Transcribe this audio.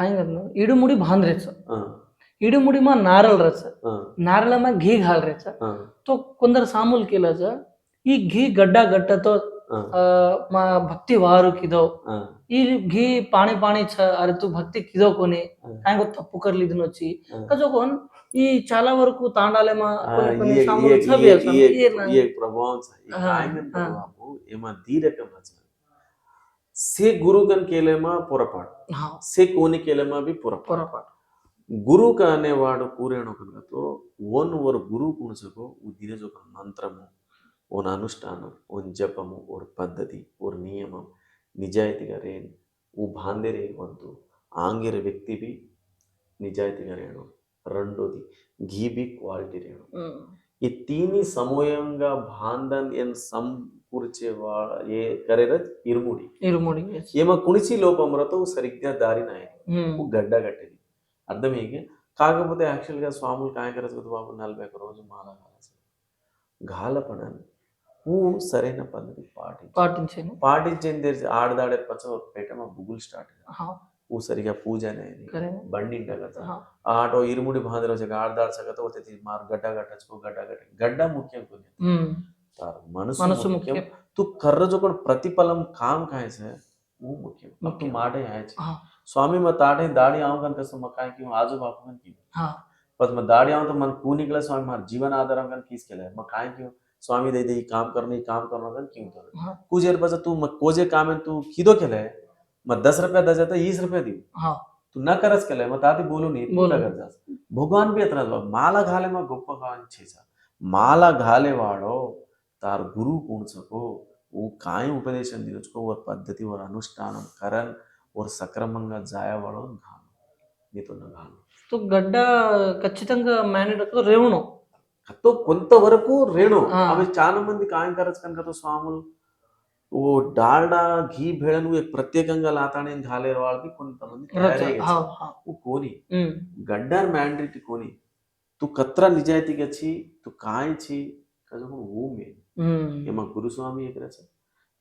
काय करणार इडमुडी बांधरायचं हा, इडमुडीमा नारळ राहायचं हा, नारळामा घी घालायचं हा, तो కొందరు సాములు కిలాజ ఈ ఘీ గడ్డ గడ్డతో हा, ఆ, మా భక్తి వారు కిదో हा, ఈ ఘీ पाणी पाणी छ अरे तू भक्ती किदो कोणी हा. काय गो तप्पू करली दिन వచ్చి हा. కజో कोण ఈ చాలా వరకు తాండాలేమా हा, కొన్ని కొన్ని ये- సాములు ये- छबी ये- असतात. ये- ये ना. ये प्रभावांचा ಸೇ गुरुगन केले माँ पोरपाट हाँ से कोने केले माँ ಗುರು पोरपाट ವಾಡು ಕೂರೇಣು ಕನಗತು ಒನ್ ಓರ್ ಗುರು ಕುಣಸಕೋ ದಿನ ಜೊಕ ಮಂತ್ರಮು ಒನ್ ಅನುಷ್ಠಾನ ಒನ್ ಜಪಮು ಓರ್ ಪದ್ಧತಿ ಓರ್ ನಿಯಮ ನಿಜಾಯಿತಿಗರೇನು ಓ ಬಾಂಧೆರೆ ಒಂದು ಆಂಗಿರ ವ್ಯಕ್ತಿ ಬಿ ನಿಜಾಯಿತಿಗರೇನು ರಂಡೋದಿ ಘೀ ಬಿ ಕ್ವಾಲಿಟಿ ರೇಣು రేణు ఉమ్. ఈ తీని సమూహంగా బాంధన్ ఎన్ సంకూర్చే వా ఏ కరేర? ఇరుముడి. ఇరుముడి. ఏమ కుణిచి లోపములతో సరిగ్గా దారి నాయని. ఉమ్. గడ్డ కట్టేది. అర్థం ఏంటి కాకపోతే యాక్చువల్గా స్వాములు కాయకరచు కదా బాబు నలభై ఒక్క రోజు మాల గాలపడాన్ని నువ్వు సరైన పద్ధతి పాటించు పాటించాను. పాటించింది తెలిసి ఆడదాడే పచ్చ పెట్టమ బుగులు స్టార్ట్ హా, నువ్వు సరిగా పూజ అనేది కరే బండి ఇంట కదా హా, ఆటో ఇరుముడి బాంధలో వచ్చాక ఆడదాడ సగత వచ్చి మారు గడ్డ కట్టచ్చు గడ్డ కట్ట గడ్డ ముఖ్యం కొన్ని ఉమ్. మనసు మనసు ముఖ్యం ముఖ్యం तू कर्र जो कोण प्रतिफलम काम खायचं वो मुख्य मग तू मुख्य. माटे यायचे हा. स्वामी मग ताटे दाढी आव कन कसं मग काय किंवा आजो बापू कन की हा पण मग दाढी आव तर मन कू निकला स्वामी मार जीवन आधार कन कीच केलंय मग काय किंवा स्वामी दे दे ही काम करणं ही काम करणं कन किंवा तर हा कुजेर बस तू मग कोजे काम आहे तू किदो केलंय मग दस रुपया दस तर वीस रुपया देऊ हा तू न करच केलंय मग ताती बोलून ये बोलून. तू करजास भगवान बी येत राहतो माला घाले मग गोप्प गावान छेचा माला घाले वाडो तार गुरु कोण सको वो काय ఉపదేశం తీర్చుకో ఓర్ పద్ధతి ఓర్ అనుష్ఠానం కరణ్ ఓర్ సక్రమంగా జాయవాడో గాను నీతో గాను తో గడ్డ ఖచ్చితంగా మేనేటర్ రేవును తో కొంతవరకు రేణు ఆ. అవి చాలా మంది కాయం కరచు కనుక తో స్వాములు ఓ డాల్డా ఘీ భేడ నువ్వు ప్రత్యేకంగా లాతాడేం కాలేదు వాళ్ళకి కొంతమంది ఓ కోని. గడ్డార్ మ్యాండ్రిట్ కోని. తు కత్ర నిజాయితీకి వచ్చి తు కాయించి కదప్పుడు ఓమే ఏమా గురుస్వామి ఎక్కడ సార్